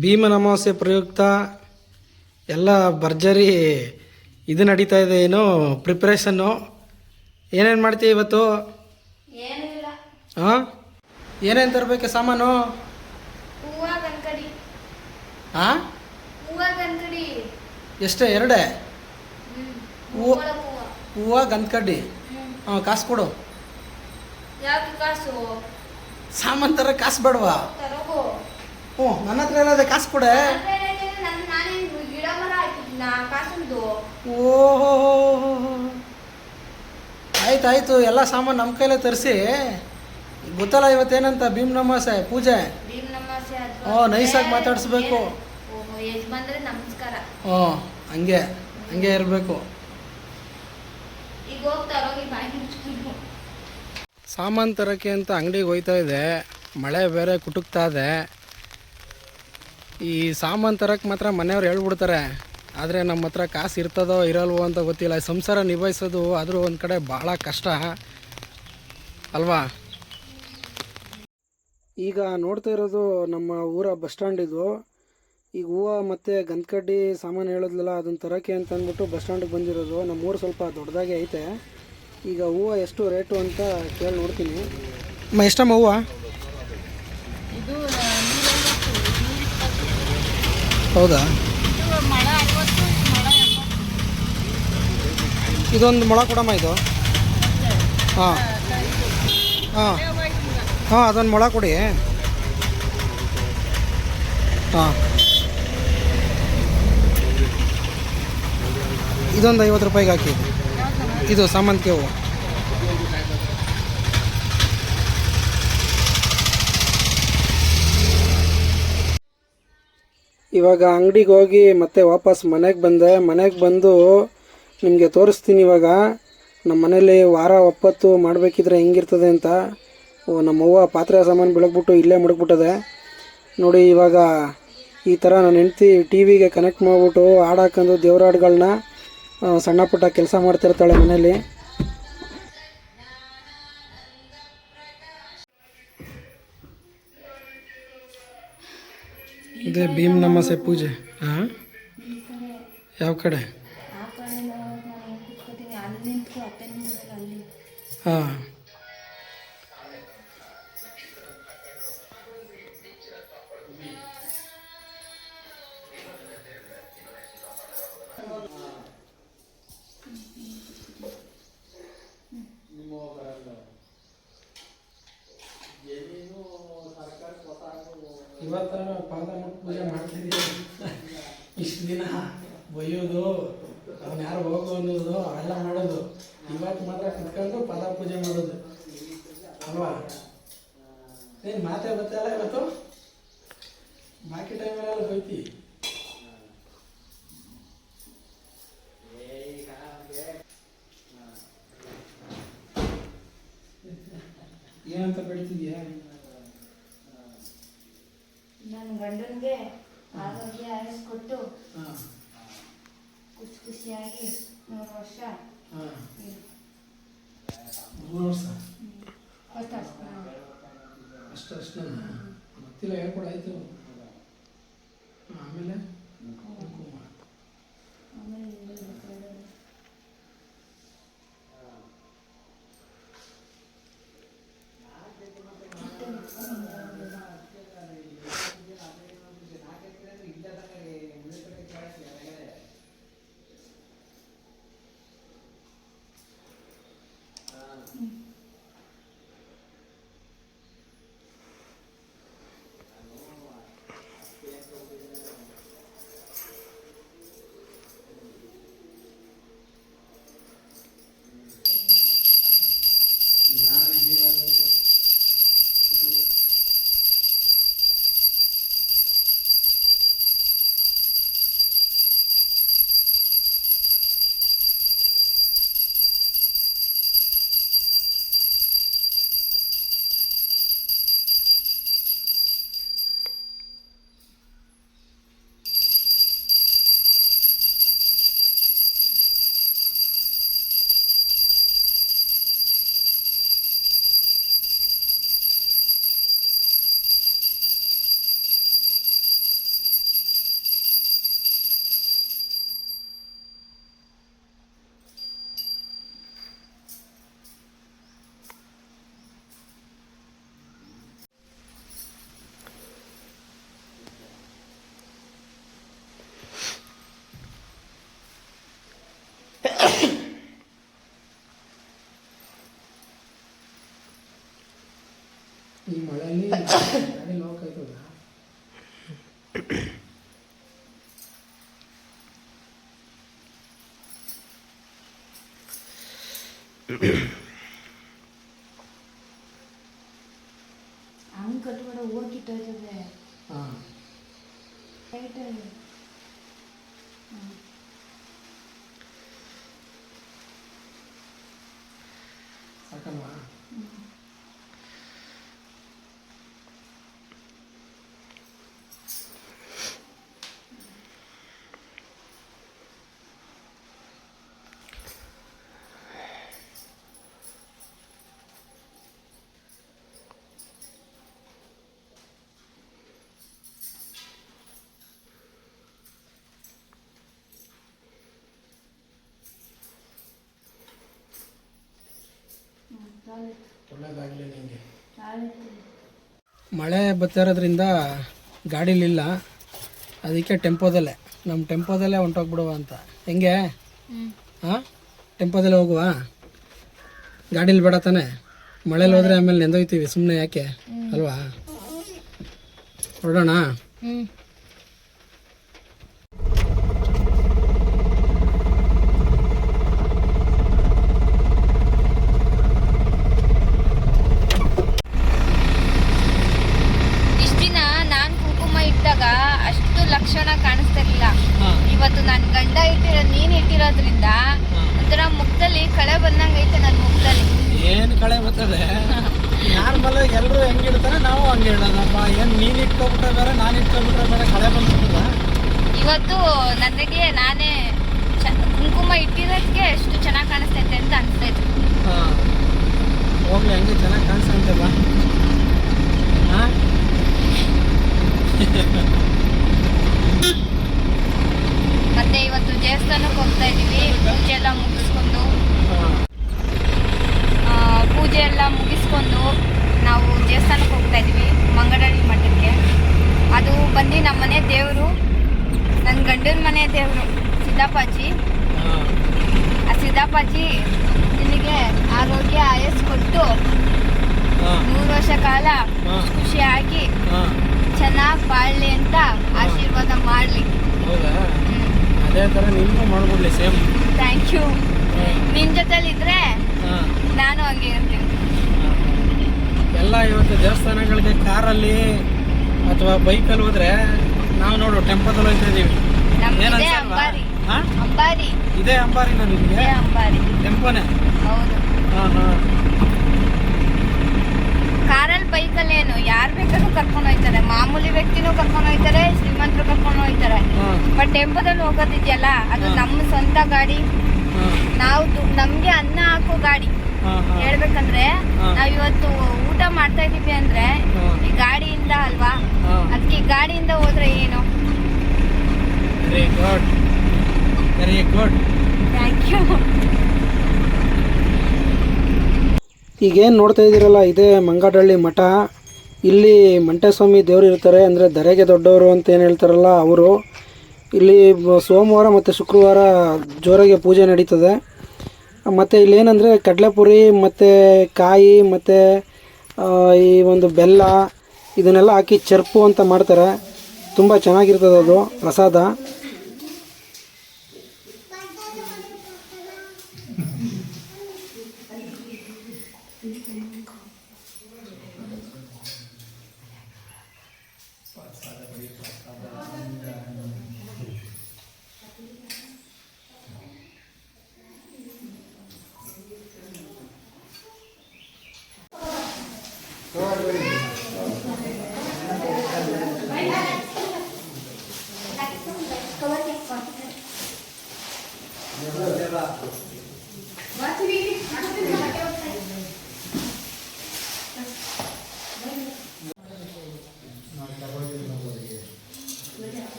ಭೀಮನ ಅಮಾವಾಸ್ಯೆ ಪ್ರಯುಕ್ತ ಎಲ್ಲ ಭರ್ಜರಿ ಇದು ನಡೀತಾ ಇದೆ ಏನು ಪ್ರಿಪ್ರೇಷನ್ನು. ಏನೇನು ಮಾಡ್ತೀವಿ ಇವತ್ತು? ಹಾಂ ಏನೇನು ತರಬೇಕು ಸಾಮಾನು? ಹಾಂ ಎಷ್ಟೇ? ಎರಡೇ? ಹೂವು ಹೂವ. ಗಂಧಕಡ್ಡಿ ಹಾಂ ಕಾಸು ಕೊಡು. ಸಾಮಾನು ತರ ಕಾಸು ಬೇಡವಾ? ಹ್ಞೂ ನನ್ನ ಹತ್ರ ಎಲ್ಲ ಅದೇ ಕಾಸು ಕೊಡೆ? ಓಹೋ. ಆಯ್ತು ಆಯಿತು ಎಲ್ಲ ಸಾಮಾನು ನಮ್ಮ ಕೈಲೇ ತರಿಸಿ. ಗೊತ್ತಲ್ಲ ಇವತ್ತೇನಂತ ಭೀಮ್ ನಮಾಸೆ ಪೂಜೆ? ಓ, ನೈಸಾಗಿ ಆಗಿ ಓ ಹಂಗೆ ಹಂಗೆ ಇರಬೇಕು. ಸಾಮಾನು ತರೋಕ್ಕೆ ಅಂತ ಅಂಗಡಿಗೆ ಹೋಯ್ತಾ ಇದೆ. ಮಳೆ ಬೇರೆ ಕುಟುಕ್ತಾ ಇದೆ. ಈ ಸಾಮಾನು ತರಕ್ಕೆ ಮಾತ್ರ ಮನೆಯವ್ರು ಹೇಳ್ಬಿಡ್ತಾರೆ. ಆದರೆ ನಮ್ಮ ಹತ್ರ ಕಾಸು ಇರ್ತದೋ ಇರಲ್ವೋ ಅಂತ ಗೊತ್ತಿಲ್ಲ. ಸಂಸಾರ ನಿಭಾಯಿಸೋದು ಆದರೂ ಒಂದು ಕಡೆ ಭಾಳ ಕಷ್ಟ. ಅಲ್ವಾ? ಈಗ ನೋಡ್ತಾ ಇರೋದು ನಮ್ಮ ಊರ ಬಸ್ ಸ್ಟ್ಯಾಂಡ್ ಇದು. ಈಗ ಹೂವು ಮತ್ತು ಗಂಧಕಡ್ಡಿ ಸಾಮಾನು ಹೇಳೋದಿಲ್ಲ ಅದನ್ನು ತರೋಕ್ಕೆ ಅಂತ ಅಂದ್ಬಿಟ್ಟು ಬಸ್ ಸ್ಟ್ಯಾಂಡಿಗೆ ಬಂದಿರೋದು. ನಮ್ಮ ಊರು ಸ್ವಲ್ಪ ದೊಡ್ಡದಾಗೆ ಐತೆ. ಈಗ ಹೂವು ಎಷ್ಟು ರೇಟು ಅಂತ ಕೇಳಿ ನೋಡ್ತೀನಿ. ಎಷ್ಟಮ್ಮ ಹೂವು ಇದು ಹೌದಾ? ಇದೊಂದು ಮೊಳ ಕೊಡಮ್ಮ ಇದು. ಹಾಂ. ಹಾಂ. ಹಾಂ, ಅದೊಂದು ಮೊಳ ಕೊಡಿ. ಹಾಂ. ಇದೊಂದು ಐವತ್ತು ರೂಪಾಯಿಗೆ ಹಾಕಿ. ಇದು ಸಾಮಂತಿಗೆ ಹೂವು. ಇವಾಗ ಅಂಗಡಿಗೆ ಹೋಗಿ ಮತ್ತೆ ವಾಪಸ್ ಮನೆಗೆ ಬಂದೆ. ಮನೆಗೆ ಬಂದು ನಿಮಗೆ ತೋರಿಸ್ತೀನಿ ಇವಾಗ. ನಮ್ಮ ಮನೇಲಿ ವಾರ ಒಪ್ಪತ್ತು ಮಾಡಬೇಕಿದ್ರೆ ಹೆಂಗಿರ್ತದೆ ಅಂತ. ಓ ನಮ್ಮವ್ವ ಪಾತ್ರೆ ಸಾಮಾನು ಬೆಳಗ್ಬಿಟ್ಟು ಇಲ್ಲೇ ಮಡಗ್ಬಿಟ್ಟದೆ ನೋಡಿ ಇವಾಗ ಈ ಥರ ನನ್ನ ಹೆಂಡ್ತಿ ಟಿ ವಿಗೆ ಕನೆಕ್ಟ್ ಮಾಡಿಬಿಟ್ಟು ಹಾಡು ಹಾಕೊಂಡು ದೇವ್ರ ಹಾಡುಗಳನ್ನ ಸಣ್ಣ ಪುಟ್ಟ ಕೆಲಸ ಮಾಡ್ತಿರ್ತಾಳೆ ಮನೇಲಿ ಇದೇ ಭೀಮ್ ನಮಸೆ ಪೂಜೆ ಹಾಂ ಯಾವ ಕಡೆ ಆ ಕಡೆ ಇವತ್ತ ಪಾದ ಪೂಜೆ ಮಾಡ್ತಿದ್ದೀವಿ ಇಷ್ಟು ದಿನ ಒಯ್ಯೋದು, ಅವನು ಯಾರು ಹೋಗು ಅನ್ನೋದು, ಅವೆಲ್ಲ ಮಾಡೋದು. ಇವತ್ತು ಮಾತ್ರ ಕುತ್ಕೊಂಡು ಪಾದ ಪೂಜೆ ಮಾಡೋದು. ಅಲ್ವಾ? ಏನು ಮಾತೇ ಗೊತ್ತಲ್ಲ ಇವತ್ತು? ಬಾಕಿ ಟೈಮಲ್ಲೆಲ್ಲ ಹೋಯ್ತಿ? ಏನಂತ ಬೆಳಿತಿದ್ಯಾ ನನ್ನ ಗಂಡನಿಗೆ ಆರೋಗ್ಯ ಆರಿಸ್ಕೊಟ್ಟು ಹಾಂ. ಖುಷಿ ಖುಷಿಯಾಗಿ ಮೂರು ವರ್ಷ. ಮೂರು ವರ್ಷ? ಅಷ್ಟು ಅಷ್ಟು ಗೊತ್ತಿಲ್ಲ ಹೇಳ್ಕೊಡಾಯ್ತು ಆಮೇಲೆ? ಈ ಮಳೆಯಲ್ಲಿ ಗಾಡಿ ಲಾಕ್ ಆಯ್ತದ ಹಂಗೆ ಕಟ್ಬೇಡ ಹೂವು ಕಿತ್ತೋಯ್ತದೆ ಹಾಂ ಟೈಟಾಗಿ ಸಾಕಲ್ವಾ ಒಳ್ಳೇದಾಗಲಿ ನಿಮಗೆ ಮಳೆ ಬತ್ತಿರೋದ್ರಿಂದ ಇರೋದ್ರಿಂದ ಗಾಡೀಲಿಲ್ಲ ಅದಕ್ಕೆ ಟೆಂಪೋದಲ್ಲೇ. ನಮ್ಮ ಟೆಂಪೋದಲ್ಲೇ ಹೊಂಟೋಗ್ಬಿಡುವ ಅಂತ. ಹೆಂಗೆ? ಹಾಂ ಟೆಂಪೋದಲ್ಲೇ ಹೋಗುವ? ಗಾಡೀಲಿ ಬೇಡ ತಾನೆ? ಮಳೇಲಿ ಹೋದ್ರೆ ಆಮೇಲೆ ನೆಂದೋಯ್ತೀವಿ. ಸುಮ್ಮನೆ ಯಾಕೆ? ಅಲ್ವಾ? ಹೊರಡೋಣ ಹ್ಞೂ ಇಷ್ಟ ದಿನ ನಾನು ಕುಂಕುಮ ಇಟ್ಟಾಗ ಅಷ್ಟು ಲಕ್ಷಣ ಕಾಣಿಸ್ತಿರ್ಲಿಲ್ಲ ಹಾಂ ಇವತ್ತು ನನ್ನ ಗಂಡ ಇಟ್ಟಿರೋ ನೀನ್ ಇಟ್ಟಿರೋದ್ರಿಂದ ಒಂಥರ ಮುಖದಲ್ಲಿ ಕಳೆ ಬಂದಂಗೈತೆ ನನ್ನ ಮುಖದಲ್ಲಿ ಏನು ಕಳೆ ಬರ್ತದೆ ನಾರ್ಮಲ್ ಎಲ್ಲರೂ ಹೆಂಗೆ ಇಡ್ತಾರೆ ನಾವು ಹಂಗೆ ಇಡೋದಪ್ಪ. ಏನು ನೀನು ಇಟ್ಕೊಬಿಟ್ರೆ ಬೇರೆ ನಾನು ಇಟ್ಕೊಬಿಟ್ರೆ ಬೇರೆ ಕಳೆ ಬಂದ್ಬಿಡ್ತದ ಇವತ್ತು ನನಗೆ ನಾನೇ ಕುಂಕುಮ ಇಟ್ಟಿರೋದಕ್ಕೆ ಎಷ್ಟು ಚೆನ್ನಾಗಿ ಕಾಣಿಸ್ತೈತೆ ಅಂತ ಅನ್ಸ್ತೈತೆ ಹಾಂ. ಹೋಗ್ಲಿ ಹಂಗೆ ಚೆನ್ನಾಗಿ ಕಾಣಿಸ್ತಂತೆ ಬಾ. ಹಾಂ? ಮತ್ತೆ ಇವತ್ತು ದೇವಸ್ಥಾನಕ್ಕೆ ಹೋಗ್ತಾ ಇದೀವಿ. ಪೂಜೆ ಎಲ್ಲ ಮುಗಿಸ್ಕೊಂಡು ಪೂಜೆ ಎಲ್ಲ ಮುಗಿಸ್ಕೊಂಡು ನಾವು ದೇವಸ್ಥಾನಕ್ಕೆ ಹೋಗ್ತಾ ಇದ್ವಿ ಮಂಗಳಹಳ್ಳಿ ಮಠಕ್ಕೆ. ಅದು ಬಂದು ನಮ್ಮ ಮನೆ ದೇವರು ನನ್ನ ಗಂಡನ ಮನೆ ದೇವರು ಸಿದ್ದಾಪಾಜಿ. ಆ ಸಿದ್ದಾಪಾಜಿ ನಿನಗೆ ಆರೋಗ್ಯ ಆಯಸ್ ಕೊಟ್ಟು ಮೂರು ನೂರು ವರ್ಷ ಕಾಲ ಖುಷಿಯಾಗಿ ಚೆನ್ನಾಗಿ ಬಾಳಲಿ ಅಂತ ಆಶೀರ್ವಾದ ಮಾಡಲಿ. ಹೌದಾ? ಅದೇ ಥರ ನಿಮಗೂ ಮಾಡ್ಬಿಡ್ಲಿ ಸೇಮ್. ಥ್ಯಾಂಕ್ ಯು ನಿನ್ನ ಜೊತೆಲಿ ಇದ್ರೆ ನಾನು ಹಂಗೆ ಇರ್ತೀನಿ. ಎಲ್ಲ ಇವತ್ತು ದೇವಸ್ಥಾನಗಳಿಗೆ ಕಾರಲ್ಲಿ ಅಥವಾ ಬೈಕಲ್ಲಿ ಹೋದ್ರೆ ನಾವು ನೋಡು ಟೆಂಪೋದಲ್ಲಿ ಹೋಗ್ತಾ ಇದೀವಿ? ಅಂಬಾರಿ? ಅಂಬಾರಿ. ಇದೇ ಅಂಬಾರಿನ ನಿಮಗೆ? ಅಂಬಾರಿ. ಟೆಂಪೋನೇ? ಹೌದು. ಹಾಂ ಹಾಂ. ಕಾರಲ್ಲಿ ಬೈಕಲ್ಲಿ ಏನು? ಯಾರು ಬೇಕಾದ್ರೂ ಕರ್ಕೊಂಡು ಹೋಗ್ತಾರೆ. ಮಾಮೂಲಿ ವ್ಯಕ್ತಿನೂ ಕರ್ಕೊಂಡು ಹೋಗ್ತಾರೆ ಶ್ರೀಮಂತರು ಕರ್ಕೊಂಡು ಹೋಗ್ತಾರೆ. ಹಾಂ. ಬಟ್ ಟೆಂಪೋದಲ್ಲಿ ಹೋಗೋದಿದೆಯಲ್ಲ ಅದು ನಮ್ಮ ಸ್ವಂತ ಗಾಡಿ. ನಾವು ನಮ್ಗೆ ಅನ್ನ ಹಾಕೋ ಗಾಡಿ. ಹೇಳ್ಬೇಕಂದ್ರೆ. ನಾವ್ ಇವತ್ತು ಊಟ ಮಾಡ್ತಾ ಇದೀವಿ ಅಂದ್ರೆ. ಈ ಗಾಡಿಯಿಂದ ಅಲ್ವಾ? ಅದಕ್ಕೆ ಈ ಗಾಡಿಯಿಂದ ಹೋದ್ರೆ ಏನು? Very good very good thank you ಈಗೇನು ನೋಡ್ತಾ ಇದ್ದೀರಲ್ಲ ಇದೇ ಮಂಗಾಡಳ್ಳಿ ಮಠ. ಇಲ್ಲಿ ಮಂಟೇಸ್ವಾಮಿ ದೇವರು ಇರ್ತಾರೆ ಅಂದರೆ ದರೆಗೆ ದೊಡ್ಡವರು ಅಂತ ಏನು ಹೇಳ್ತಾರಲ್ಲ ಅವರು. ಇಲ್ಲಿ ಸೋಮವಾರ ಮತ್ತು ಶುಕ್ರವಾರ ಜೋರಾಗಿ ಪೂಜೆ ನಡೀತದೆ. ಮತ್ತು ಇಲ್ಲೇನಂದರೆ ಕಡಲೆಪುರಿ ಮತ್ತು ಕಾಯಿ ಮತ್ತು ಈ ಒಂದು ಬೆಲ್ಲ, ಇದನ್ನೆಲ್ಲ ಹಾಕಿ ಚರ್ಪು ಅಂತ ಮಾಡ್ತಾರೆ. ತುಂಬ ಚೆನ್ನಾಗಿರ್ತದೆ ಅದು, ಪ್ರಸಾದ.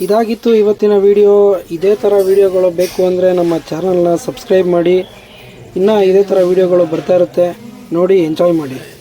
ಇದಾಗಿತ್ತು ಇವತ್ತಿನ ವಿಡಿಯೋ ಇದೇ ಥರ ವಿಡಿಯೋಗಳು ಬೇಕು ಅಂದರೆ ನಮ್ಮ ಚಾನಲ್ನ ಸಬ್ಸ್ಕ್ರೈಬ್ ಮಾಡಿ. ಇನ್ನೂ ಇದೇ ಥರ ವಿಡಿಯೋಗಳು ಬರ್ತಾ ಇರುತ್ತೆ. ನೋಡಿ ಎಂಜಾಯ್ ಮಾಡಿ.